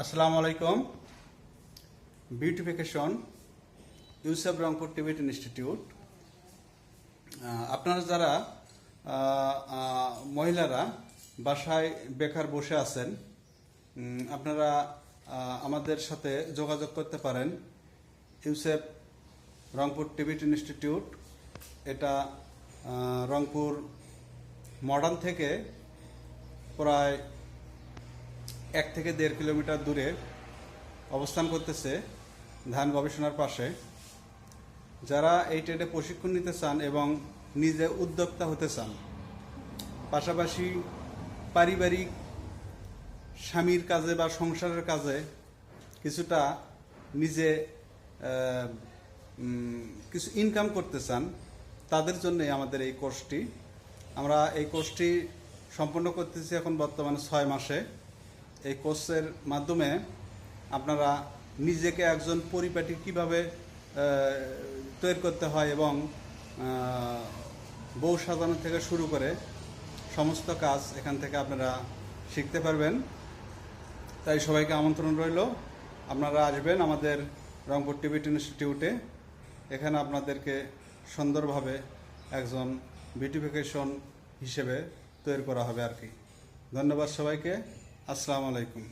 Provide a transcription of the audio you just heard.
আসসালামু আলাইকুম। Beautification, Yusuf Rangpur Tibet institute. আপনারা যারা মহিলারা বাসায় বেকার বসে আছেন আপনারা আমাদের সাথে যোগাযোগ করতে পারেন। ইউসেফ রংপুর টিবেট ইনস্টিটিউট, এটা রংপুর মডার্ন থেকে প্রায় এক থেকে দেড় কিলোমিটার দূরে অবস্থান করতেছে ধান গবেষণার পাশে। যারা এই ট্রেডে প্রশিক্ষণ নিতে চান এবং নিজে উদ্যোক্তা হতে চান, পাশাপাশি পারিবারিক স্বামীর কাজে বা সংসারের কাজে কিছুটা নিজে কিছু ইনকাম করতে চান, তাদের জন্য আমাদের এই কোর্সটি আমরা এই কোর্সটি সম্পন্ন করতেছি এখন বর্তমানে ছয় মাসে। এই কোর্সের মাধ্যমে আপনারা নিজেকে একজন পরিপাটি কীভাবে তৈরি করতে হয় এবং বউ সাজানো থেকে শুরু করে সমস্ত কাজ এখান থেকে আপনারা শিখতে পারবেন। তাই সবাইকে আমন্ত্রণ রইল। আপনারা আসবেন আমাদের রংপুর টিভিট ইনস্টিটিউটে। এখানে আপনাদেরকে সুন্দরভাবে একজন বিউটিফিকেশন হিসেবে তৈরি করা হবে আর কি। ধন্যবাদ সবাইকে। আসসালামু আলাইকুম।